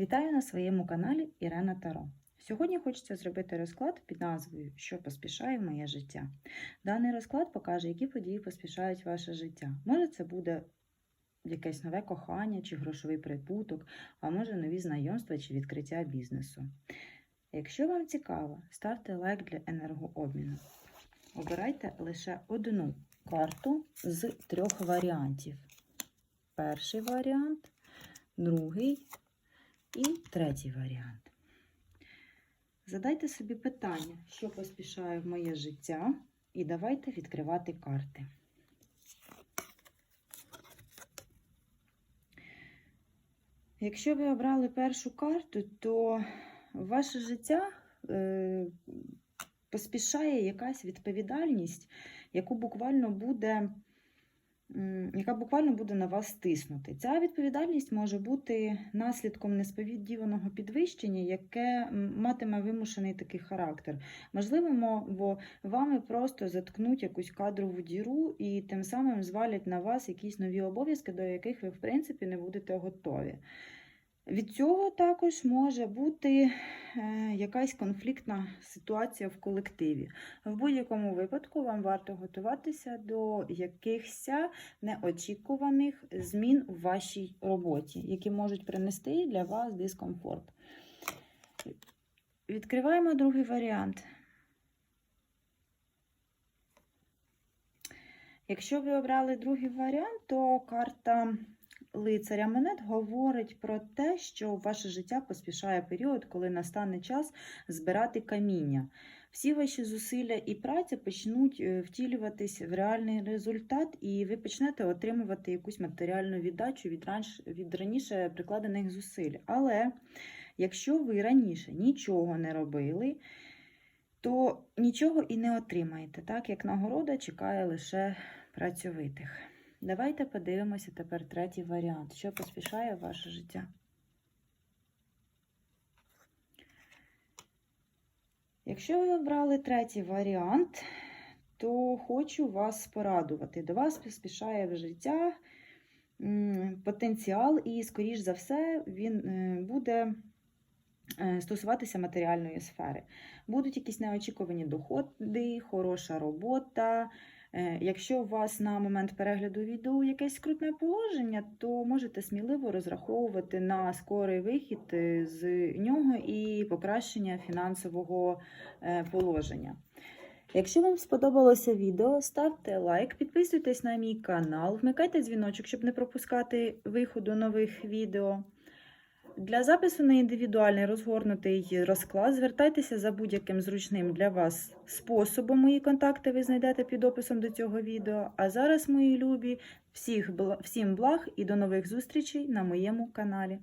Вітаю на своєму каналі Ірена Таро. Сьогодні хочеться зробити розклад під назвою Що поспішає в моє життя. Даний розклад покаже, які події поспішають ваше життя. Може, це буде якесь нове кохання чи грошовий прибуток, а може нові знайомства чи відкриття бізнесу. Якщо вам цікаво, ставте лайк для енергообміну. Обирайте лише одну карту з трьох варіантів. Перший варіант, другий і третій варіант. Задайте собі питання, що поспішає в моє життя, і давайте відкривати карти. Якщо ви обрали першу карту, то ваше життя е, поспішає якась відповідальність, яку буквально буде яка буквально буде на вас тиснути. Ця відповідальність може бути наслідком несподіваного підвищення, яке матиме вимушений такий характер. Можливо, мо- бо вами просто заткнуть якусь кадрову діру і тим самим звалять на вас якісь нові обов'язки, до яких ви, в принципі, не будете готові. Від цього також може бути е, якась конфліктна ситуація в колективі. В будь-якому випадку вам варто готуватися до якихось неочікуваних змін в вашій роботі, які можуть принести для вас дискомфорт. Відкриваємо другий варіант. Якщо ви обрали другий варіант, то карта лицаря монет говорить про те, що ваше життя поспішає період, коли настане час збирати каміння. Всі ваші зусилля і праця почнуть е, втілюватись в реальний результат, і ви почнете отримувати якусь матеріальну віддачу від, ранш- від раніше прикладених зусиль. Але якщо ви раніше нічого не робили, то нічого і не отримаєте, так як нагорода чекає лише працьовитих. Давайте подивимося тепер третій варіант. Що поспішає ваше життя? Якщо ви обрали третій варіант, то хочу вас порадувати. До вас поспішає в життя потенціал, і, скоріш за все, він е, буде е, стосуватися матеріальної сфери. Будуть якісь неочікувані доходи, хороша робота. Е, Якщо у вас на момент перегляду відео якесь скрутне положення, то можете сміливо розраховувати на скорий вихід е, з нього і покращення фінансового е, положення. Якщо вам сподобалося відео, ставте лайк, підписуйтесь на мій канал, вмикайте дзвіночок, щоб не пропускати виходу нових відео. Для запису на індивідуальний розгорнутий розклад звертайтеся за будь-яким зручним для вас способом. Мої контакти ви знайдете під описом до цього відео. А зараз, мої любі, всіх, всім благ і до нових зустрічей на моєму каналі.